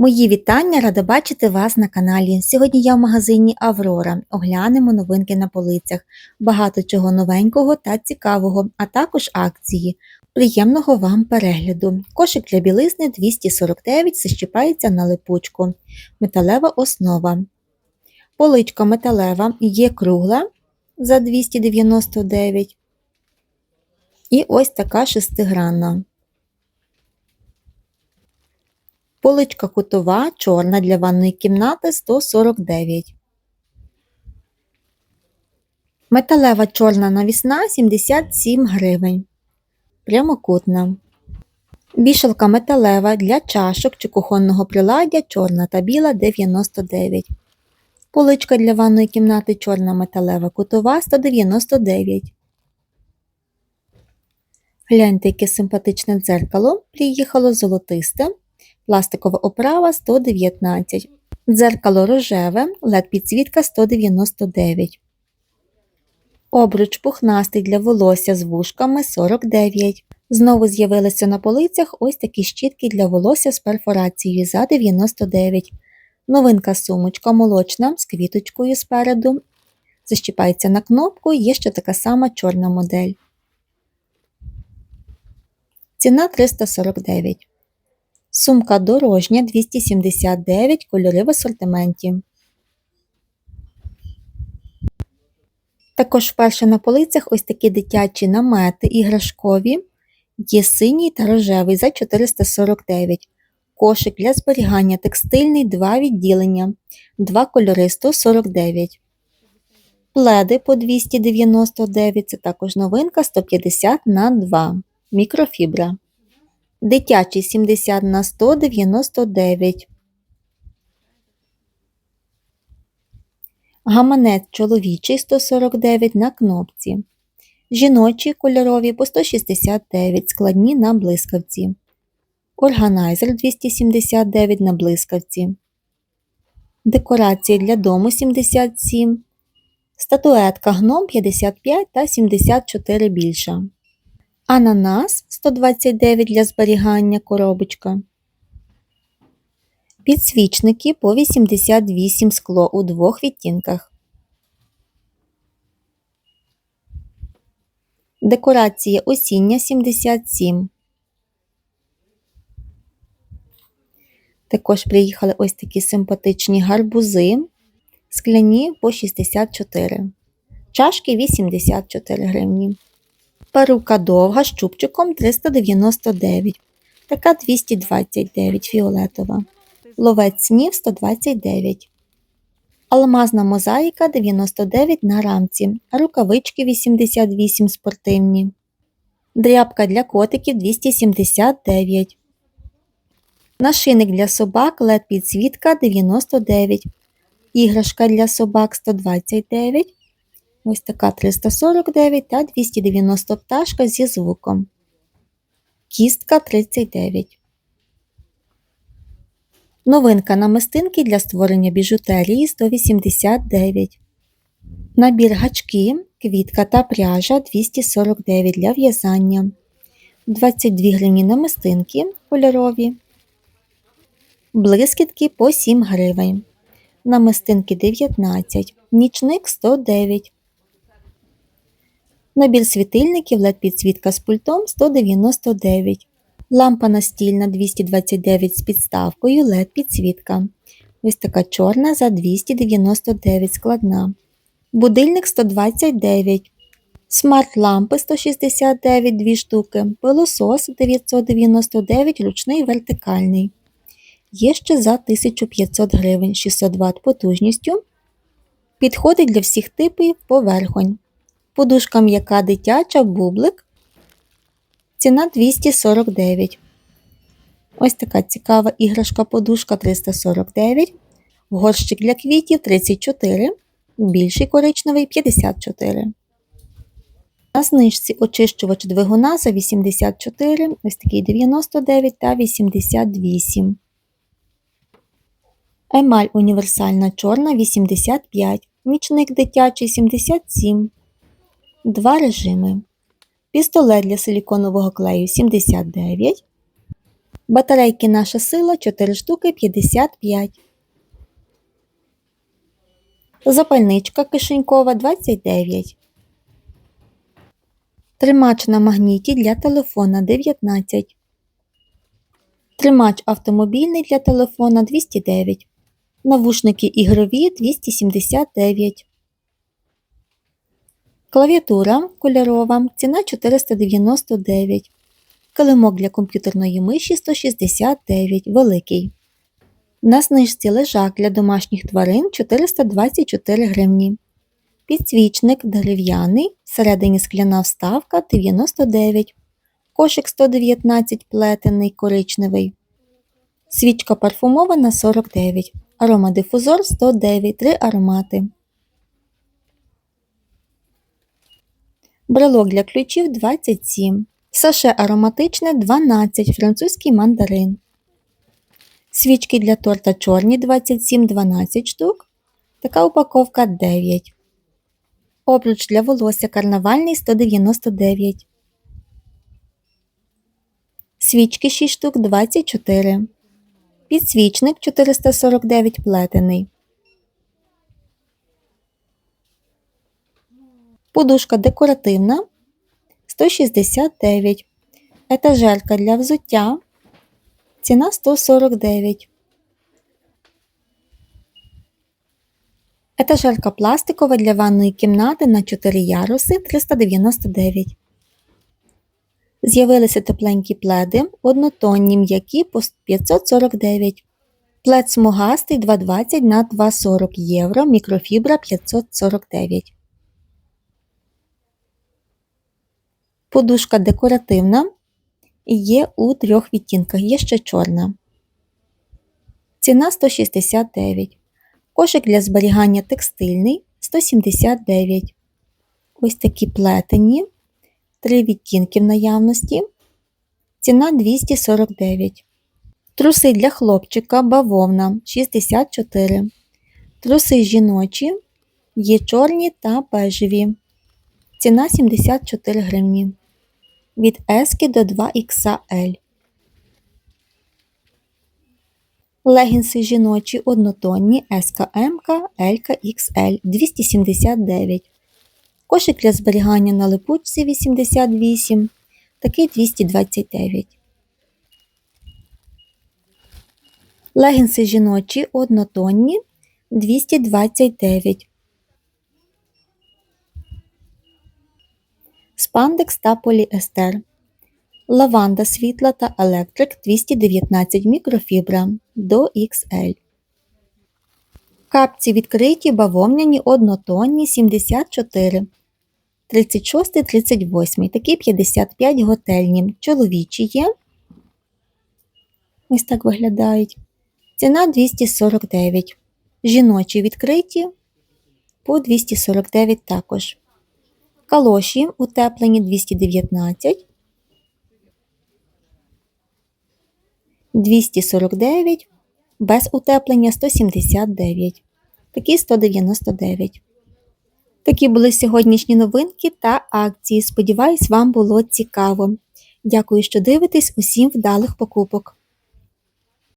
Мої вітання, рада бачити вас на каналі. Сьогодні я в магазині Аврора. Оглянемо новинки на полицях, багато чого новенького та цікавого, а також акції. Приємного вам перегляду. Кошик для білизни 249 защіпається на липучку. Металева основа. Поличка металева є кругла за 299. І ось така шестигранна. Поличка кутова, чорна для ванної кімнати 149. Металева чорна навісна 77 гривень. Прямокутна. Вішалка металева для чашок чи кухонного приладдя чорна та біла 99. Поличка для ванної кімнати чорна металева кутова 199. Гляньте, яке симпатичне дзеркало. Приїхало золотисте. Пластикова оправа 119. Дзеркало рожеве, led підсвітка 199. Обруч пухнастий для волосся з вушками 49. Знову з'явилися на полицях ось такі щітки для волосся з перфорацією за 99. Новинка сумочка молочна з квіточкою спереду. Защіпається на кнопку, є ще така сама чорна модель. Ціна 349. Сумка дорожня 279 кольори в асортименті. Також вперше на полицях ось такі дитячі намети іграшкові. Є синій та рожевий за 449. Кошик для зберігання текстильний 2 відділення, 2 кольори 149. Пледи по 299 це також новинка 150 на 2 мікрофібра. Дитячий 70 на 199. Гаманець чоловічий 149 на кнопці. Жіночі кольорові по 169 складні на блискавці. Органайзер 279 на блискавці. Декорації для дому 77. Статуетка гном 55 та 74 більша. Ананас 129 для зберігання коробочка. Підсвічники по 88 скло у двох відтінках. Декорація осіння 77. Також приїхали ось такі симпатичні гарбузи. Скляні по 64. Чашки 84 гривні. Перука довга з чубчиком 399. Така 229 фіолетова. Ловець снів 129. Алмазна мозаїка 99 на рамці. Рукавички 88 спортивні. Дрябка для котиків 279. Нашийник для собак LED підсвітка 99. Іграшка для собак 129. Ось така 349 та 290 пташка зі звуком. Кістка 39. Новинка намистинки для створення біжутерії 189. Набір гачки, квітка та пряжа 249 для в'язання. 22 гривні намистинки кольорові. Блискітки по 7 гривень. Намистинки 19. Нічник 109. Набір світильників LED підсвітка з пультом 199. Лампа настільна 229 з підставкою LED підсвітка. Ось така чорна за 299 складна. Будильник 129. Смарт-лампи 169 2 штуки. Пилосос 999 ручний вертикальний. Є ще за 1500 гривень 600 Вт потужністю. Підходить для всіх типів поверхонь. Подушка м'яка дитяча бублик. Ціна 249. Ось така цікава іграшка подушка 349. Горщик для квітів 34. Більший коричневий 54. На знижці очищувач двигуна за 84, ось такий 99 та 88. Емаль універсальна чорна 85. Нічник дитячий 77. Два режими. Пістолет для силіконового клею 79. Батарейки наша сила 4 штуки 55. Запальничка кишенькова 29. Тримач на магніті для телефона 19. Тримач автомобільний для телефона 209. Навушники ігрові 279. Клавіатура кольорова. Ціна 499. Килимок для комп'ютерної миші 169 великий. На знижці лежак для домашніх тварин 424 гривні. Підсвічник дерев'яний, всередині скляна вставка 99, кошик 119 плетений коричневий. Свічка парфумована 49, аромадифузор 109, 3 аромати. Брелок для ключів 27. Саше ароматичне 12, французький мандарин. Свічки для торта чорні 27, 12 штук. Така упаковка 9. Обруч для волосся карнавальний 199. Свічки 6 штук 24. Підсвічник 449 плетений. Подушка декоративна 169. Етажерка для взуття. Ціна 149. Етажерка пластикова для ванної кімнати на 4 яруси 399. З'явилися тепленькі пледи, однотонні м'які по 549. Плед смугастий 220 на 240 євро, мікрофібра 549. Подушка декоративна є у трьох відтінках, є ще чорна. Ціна 169. Кошик для зберігання текстильний 179. Ось такі плетені. Три відтінки в наявності. Ціна 249. Труси для хлопчика бавовна 64. Труси жіночі є чорні та бежеві. Ціна 74 гривні. Від S до 2XL. Легінси жіночі однотонні СКМ, L, XL 279. Кошик для зберігання на липучці 88. Такий 229. Легінси жіночі однотонні 229. Спандекс та поліестер. Лаванда світла та електрик 219 мікрофібра до XL. Капці відкриті бавовняні однотонні 74. 36, 38. Такі 55 готельні. Чоловічі є. Ось так виглядають. Ціна 249. Жіночі відкриті по 249 також. Калоші утеплені 219. 249, без утеплення 179, такі 199. Такі були сьогоднішні новинки та акції. Сподіваюсь, вам було цікаво. Дякую, що дивитесь усім вдалих покупок.